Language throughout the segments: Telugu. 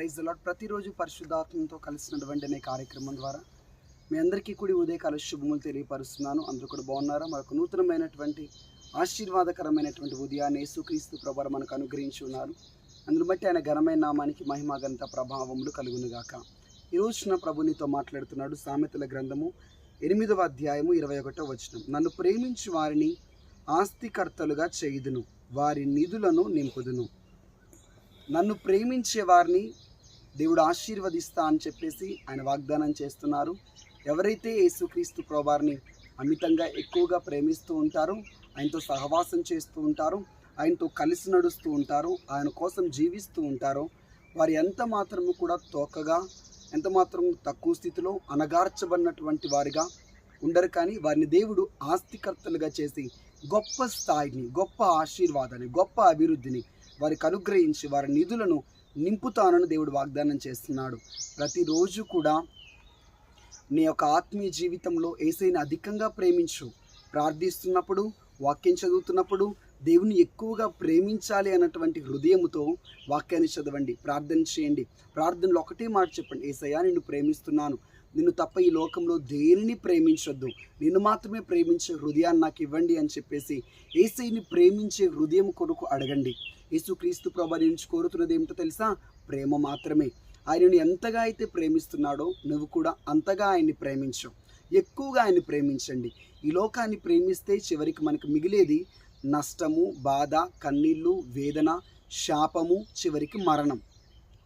ప్రైజ్ లాట్ ప్రతిరోజు పరిశుద్ధాత్మతో కలిసినటువంటి అనే కార్యక్రమం ద్వారా మీ అందరికీ కూడి ఉదయకాల శుభములు తెలియపరుస్తున్నాను. అందరూ కూడా బాగున్నారా? మరొక నూతనమైనటువంటి ఆశీర్వాదకరమైనటువంటి ఉదయాన్ని యేసుక్రీస్తు ప్రభావం మనకు అనుగ్రహించి ఉన్నారు. అందును బట్టి ఆయన ఘనమైన నామానికి మహిమాగంత ప్రభావములు కలుగునుగాక. ఈ రోజున ప్రభునితో మాట్లాడుతున్నాడు సామెతల గ్రంథము ఎనిమిదవ అధ్యాయము ఇరవై ఒకటో వచనం. నన్ను ప్రేమించి వారిని ఆస్తికర్తలుగా చేయుదును వారి నిధులను నింపుదును. నన్ను ప్రేమించే వారిని దేవుడు ఆశీర్వదిస్తా అని చెప్పేసి ఆయన వాగ్దానం చేస్తున్నారు. ఎవరైతే యేసుక్రీస్తు ప్రభారిని అమితంగా ఎక్కువగా ప్రేమిస్తూ ఉంటారో ఆయనతో సహవాసం చేస్తూ ఉంటారో ఆయనతో కలిసి నడుస్తూ ఉంటారో ఆయన కోసం జీవిస్తూ ఉంటారో వారు ఎంత మాత్రము కూడా తోకగా ఎంత మాత్రం తక్కువ స్థితిలో అనగార్చబడినటువంటి వారిగా ఉండరు కానీ వారిని దేవుడు ఆస్తికర్తలుగా చేసి గొప్ప స్థాయిని గొప్ప ఆశీర్వాదాన్ని గొప్ప అభివృద్ధిని వారికి అనుగ్రహించి వారి నిధులను నింపుతానని దేవుడు వాగ్దానం చేస్తున్నాడు. ప్రతిరోజు కూడా నీ యొక్క ఆత్మీయ జీవితంలో ఏసైని అధికంగా ప్రేమించు. ప్రార్థిస్తున్నప్పుడు వాక్యం చదువుతున్నప్పుడు దేవుని ఎక్కువగా ప్రేమించాలి అన్నటువంటి హృదయముతో వాక్యాన్ని చదవండి ప్రార్థన చేయండి. ప్రార్థనలో ఒకటే మాట చెప్పండి ఏసయ్యా నిన్ను ప్రేమిస్తున్నాను. నిన్ను తప్ప ఈ లోకంలో దేనిని ప్రేమించొద్దు. నిన్ను మాత్రమే ప్రేమించే హృదయాన్ని నాకు ఇవ్వండి అని చెప్పేసి ఏసైని ప్రేమించే హృదయం కొరకు అడగండి. యేసుక్రీస్తు ప్రభు నుంచి కోరుతున్నది ఏమిటో తెలుసా? ప్రేమ మాత్రమే. ఆయనను ఎంతగా అయితే ప్రేమిస్తున్నాడో నువ్వు కూడా అంతగా ఆయన్ని ప్రేమించు. ఎక్కువగా ఆయన్ని ప్రేమించండి. ఈ లోకాన్ని ప్రేమిస్తే చివరికి మనకు మిగిలేది నష్టము బాధ కన్నీళ్ళు వేదన శాపము చివరికి మరణం.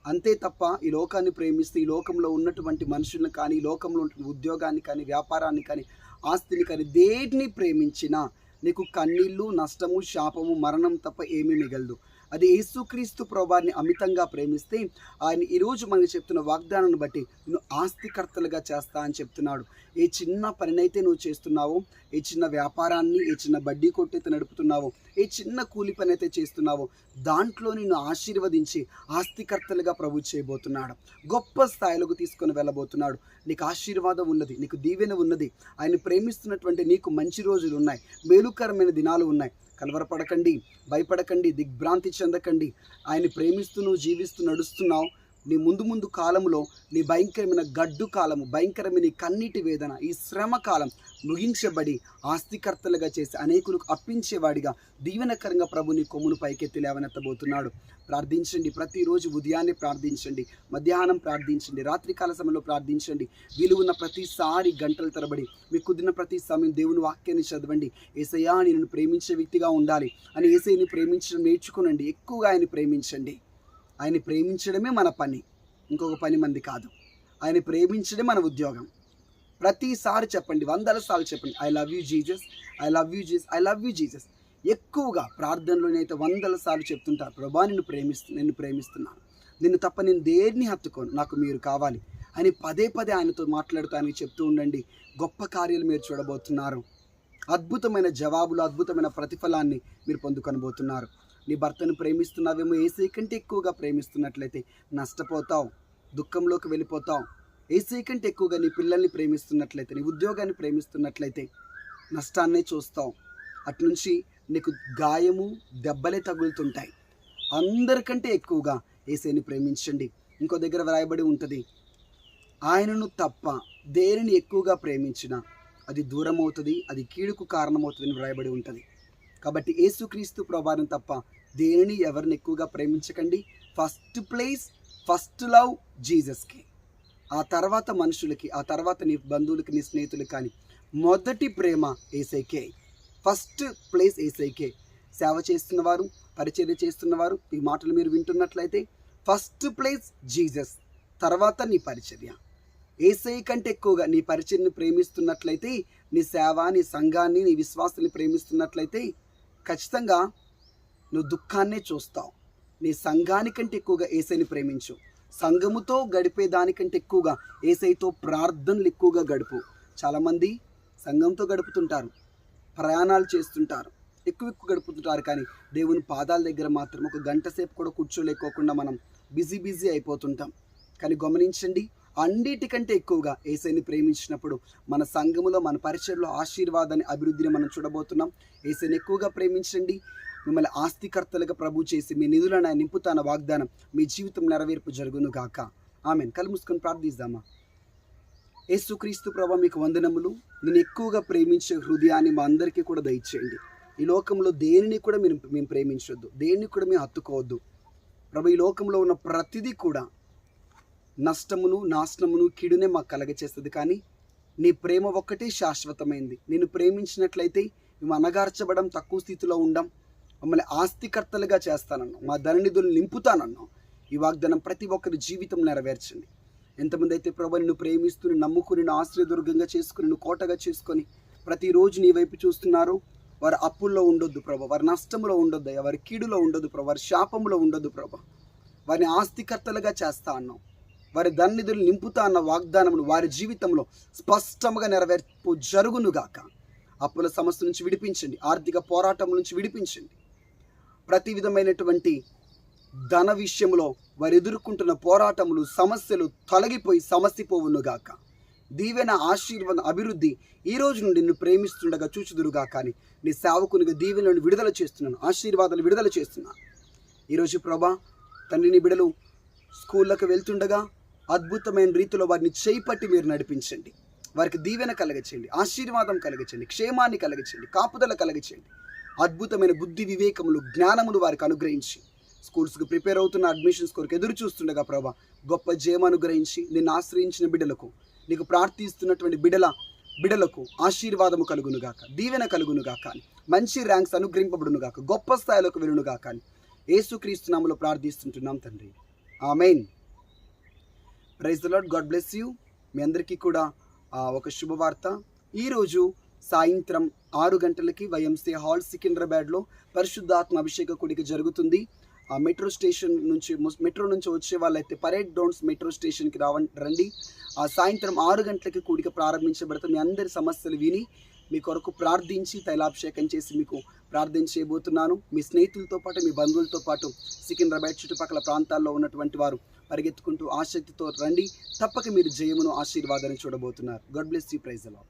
అంతే తప్ప ఈ లోకాన్ని ప్రేమిస్తే ఈ లోకంలో ఉన్నటువంటి మనుషులను కానీ ఈ లోకంలో ఉన్నటువంటి ఉద్యోగాన్ని కానీ వ్యాపారాన్ని కానీ ఆస్తిని కానీ దేటిని ప్రేమించినా నీకు కన్నీళ్ళు నష్టము శాపము మరణం తప్ప ఏమీ మిగలదు. అది యేసుక్రీస్తు ప్రభాన్ని అమితంగా ప్రేమిస్తే ఆయన ఈరోజు మనకి చెప్తున్న వాగ్దానాన్ని బట్టి నువ్వు ఆస్తికర్తలుగా చేస్తా అని చెప్తున్నాడు. ఏ చిన్న పనినైతే నువ్వు చేస్తున్నావో ఏ చిన్న వ్యాపారాన్ని ఏ చిన్న బడ్డీ కొట్టయితే నడుపుతున్నావో ఏ చిన్న కూలి పని అయితే చేస్తున్నావో దాంట్లో నిన్ను ఆశీర్వదించి ఆస్తికర్తలుగా ప్రభు చేయబోతున్నాడు. గొప్ప స్థాయిలోకి తీసుకొని వెళ్ళబోతున్నాడు. నీకు ఆశీర్వాదం ఉన్నది నీకు దీవెన ఉన్నది. ఆయన ప్రేమిస్తున్నటువంటి నీకు మంచి రోజులు ఉన్నాయి. మేలుకరమైన దినాలు ఉన్నాయి. కలవరపడకండి భయపడకండి దిగ్భ్రాంతి చెందకండి. ఆయన ప్రేమిస్తూ నువ్వు జీవిస్తూ నడుస్తున్నావు. నీ ముందు ముందు కాలంలో నీ భయంకరమైన గడ్డు కాలము భయంకరమైన కన్నీటి వేదన ఈ శ్రమ కాలం ముగించబడి ఆస్తికర్తలుగా చేసి అనేకులకు అప్పించేవాడిగా దీవెనకరంగా ప్రభుని కొమ్మును పైకెత్తి లేవనెత్తబోతున్నాడు. ప్రార్థించండి. ప్రతిరోజు ఉదయాన్నే ప్రార్థించండి. మధ్యాహ్నం ప్రార్థించండి. రాత్రికాల సమయంలో ప్రార్థించండి. వీలు ఉన్న ప్రతిసారి గంటల తరబడి మీకు కుదిరిన ప్రతి సమయం దేవుని వాక్యాన్ని చదవండి. ఏసయ్యా నేను ప్రేమించే వ్యక్తిగా ఉండాలి. అని ఏసైని ప్రేమించడం నేర్చుకునండి. ఎక్కువగా ఆయన ప్రేమించండి. ఆయన ప్రేమించడమే మన పని. ఇంకొక పని మంది కాదు. ఆయన ప్రేమించడమే మన ఉద్యోగం. ప్రతిసారి చెప్పండి వందల సార్లు చెప్పండి I love you Jesus I love you Jesus I love you Jesus ఎక్కువగా ప్రార్థనలోనైతే వందల సార్లు చెప్తుంటారు ప్రభా నిన్ను ప్రేమిస్తు నిన్ను ప్రేమిస్తున్నాను. నిన్ను తప్ప నేను దేన్ని హత్తుకోను? నాకు మీరు కావాలి. అని పదే పదే ఆయనతో మాట్లాడుతూ ఆయనకి చెప్తూ ఉండండి గొప్ప కార్యాలు మీరు చూడబోతున్నారు. అద్భుతమైన జవాబులు అద్భుతమైన ప్రతిఫలాన్ని మీరు పొందుకొనబోతున్నారు. నీ భర్తను ప్రేమిస్తున్నావేమో ఏసీ కంటే ఎక్కువగా ప్రేమిస్తున్నట్లయితే నష్టపోతావు దుఃఖంలోకి వెళ్ళిపోతావు. ఏసీ కంటే ఎక్కువగా నీ పిల్లల్ని ప్రేమిస్తున్నట్లయితే నీ ఉద్యోగాన్ని ప్రేమిస్తున్నట్లయితే నష్టాన్నే చూస్తావు. అట్నుంచి నీకు గాయము దెబ్బలే తగులుతుంటాయి. అందరికంటే ఎక్కువగా ఏసైని ప్రేమించండి. ఇంకో దగ్గర వ్రాయబడి ఉంటుంది ఆయనను తప్ప దేనిని ఎక్కువగా ప్రేమించినా అది దూరం అవుతుంది అది కీడుకు కారణమవుతుందని అని వ్రాయబడి ఉంటుంది. కాబట్టి యేసుక్రీస్తు ప్రభావం తప్ప దేనిని ఎవరిని ఎక్కువగా ప్రేమించకండి? ఫస్ట్ ప్లేస్ ఫస్ట్ లవ్ జీసస్కి ఆ తర్వాత మనుషులకి ఆ తర్వాత నీ బంధువులకి నీ స్నేహితులకి కానీ మొదటి ప్రేమ ఏసైకే ఫస్ట్ ప్లేస్ ఏసైకే సేవ చేస్తున్నవారు పరిచర్య చేస్తున్నవారు ఈ మాటలు మీరు వింటున్నట్లయితే ఫస్ట్ ప్లేస్ జీజస్ తర్వాత నీ పరిచర్య. ఏసై కంటే ఎక్కువగా నీ పరిచర్ని ప్రేమిస్తున్నట్లయితే నీ సేవ నీ సంఘాన్ని నీ విశ్వాసాన్ని ప్రేమిస్తున్నట్లయితే ఖచ్చితంగా నువ్వు దుఃఖాన్నే చూస్తావు. నీ సంఘానికంటే ఎక్కువగా ఏసైని ప్రేమించు. సంఘముతో గడిపే దానికంటే ఎక్కువగా ఏసైతో ప్రార్థనలు ఎక్కువగా గడుపు. చాలామంది సంఘంతో గడుపుతుంటారు. ప్రయాణాలు చేస్తుంటారు. ఎక్కువ ఎక్కువ గడుపుతుంటారు కానీ దేవుని పాదాల దగ్గర మాత్రం ఒక గంట సేపు కూడా కూర్చోలేకోకుండా మనం బిజీ బిజీ అయిపోతుంటాం. కానీ గమనించండి అన్నిటికంటే ఎక్కువగా ఏసైని ప్రేమించినప్పుడు మన సంఘములో మన పరిచయంలో ఆశీర్వాదాన్ని అభివృద్ధిని మనం చూడబోతున్నాం. ఏసైని ఎక్కువగా ప్రేమించండి. మిమ్మల్ని ఆస్తికర్తలుగా ప్రభు చేసి మీ నిధులను నింపుతాన వాగ్దానం మీ జీవితం నెరవేర్పు జరుగును గాక. ఆమెన్. కలుముసుకొని ప్రార్థిద్దామా? యేసుక్రీస్తు ప్రభా మీకు వందనములు. నేను ఎక్కువగా ప్రేమించే హృదయాన్ని మా అందరికీ కూడా దయచేయండి. ఈ లోకంలో దేనిని కూడా మీరు మేము ప్రేమించొద్దు. దేన్ని కూడా మేము హత్తుకోవద్దు. ప్రభు ఈ లోకంలో ఉన్న ప్రతిదీ కూడా నష్టమును నాశనమును కీడునే మాకు కలగచేస్తుంది. కానీ నీ ప్రేమ ఒక్కటే శాశ్వతమైంది. నేను ప్రేమించినట్లయితే మేము అనగార్చబడం తక్కువ స్థితిలో ఉండం మమ్మల్ని ఆస్తికర్తలుగా చేస్తానన్నాం మా ధననిధులు నింపుతానన్నాం ఈ వాగ్దానం ప్రతి ఒక్కరి జీవితం నెరవేర్చండి. ఎంతమంది అయితే ప్రభు నిన్ను ప్రేమిస్తూ నిన్ను నమ్ముకుని నిన్ను ఆశ్రయదుర్గంగా చేసుకుని నిన్ను కోటగా చేసుకొని ప్రతిరోజు నీ వైపు చూస్తున్నారు వారి అప్పుల్లో ఉండొద్దు ప్రభా. వారి నష్టంలో ఉండొద్దు వారి కీడులో ఉండొద్దు ప్రభా. వారి శాపంలో ఉండొద్దు ప్రభా. వారిని ఆస్తికర్తలుగా చేస్తా అన్నాం వారి ధన్నిధులు నింపుతా అన్న వాగ్దానమును వారి జీవితంలో స్పష్టంగా నెరవేర్పు జరుగునుగాక. అప్పుల సమస్య నుంచి విడిపించండి. ఆర్థిక పోరాటం నుంచి విడిపించండి. ప్రతి విధమైనటువంటి ధన విషయంలో వారు ఎదుర్కొంటున్న పోరాటములు సమస్యలు తొలగిపోయి సమస్యపోవునుగాక దీవెన ఆశీర్వాద అభివృద్ధి ఈ రోజు నుండి నిన్ను ప్రేమిస్తుండగా చూచుదురుగా కానీ నీ సేవకునిగా దీవెనలను విడుదల చేస్తున్నాను. ఆశీర్వాదాలు విడుదల చేస్తున్నాను. ఈరోజు ప్రభా తండ్రిని బిడలు స్కూళ్ళకు వెళ్తుండగా అద్భుతమైన రీతిలో వారిని చేపట్టి మీరు నడిపించండి. వారికి దీవెన కలగచేయండి ఆశీర్వాదం కలగచేయండి క్షేమాన్ని కలగచేయండి కాపుదల కలగచేయండి. అద్భుతమైన బుద్ధి వివేకములు జ్ఞానములు వారికి అనుగ్రహించి. స్కూల్స్కి ప్రిపేర్ అవుతున్న అడ్మిషన్స్ కొరకు ఎదురు చూస్తుండగా ప్రభా గొప్ప జయం అనుగ్రహించి నిన్ను ఆశ్రయించిన బిడ్డలకు నీకు ప్రార్థిస్తున్నటువంటి బిడల బిడలకు ఆశీర్వాదము కలుగునుగాక దీవెన కలుగునుగాక అని. మంచి ర్యాంక్స్ అనుగ్రహింపబడునుగాక గొప్ప స్థాయిలోకి వెళ్ళునుగాక అని. ఏసుక్రీస్తునాములో ప్రార్థిస్తుంటున్నాం తండ్రి. Amen. Praise the Lord God bless you. మీ అందరికీ కూడా ఒక శుభవార్త. ఈరోజు సాయంత్రం ఆరు గంటలకి వైఎంసీ హాల్ సికింద్రాబాద్లో పరిశుద్ధాత్మ అభిషేక కూడిక జరుగుతుంది. ఆ మెట్రో స్టేషన్ నుంచి మెట్రో నుంచి వచ్చే వాళ్ళైతే పరేడ్ గ్రౌండ్స్ మెట్రో స్టేషన్కి రావ రండి. ఆ సాయంత్రం ఆరు గంటలకి కూడిక ప్రారంభించబడుతుంది మీ అందరి సమస్యలు విని మీ కొరకు ప్రార్థించి తైలాభిషేకం చేసి మీకు ప్రార్థన చేయబోతున్నాను. మీ స్నేహితులతో పాటు మీ బంధువులతో పాటు సికింద్రాబాద్ చుట్టుపక్కల ప్రాంతాల్లో ఉన్నటువంటి వారు పరిగెత్తుకుంటూ ఆసక్తితో రండి. తప్పక మీరు జయమును ఆశీర్వాదాన్ని చూడబోతున్నారు. గాడ్ బ్లెస్ యూ ప్రైజ్ అలా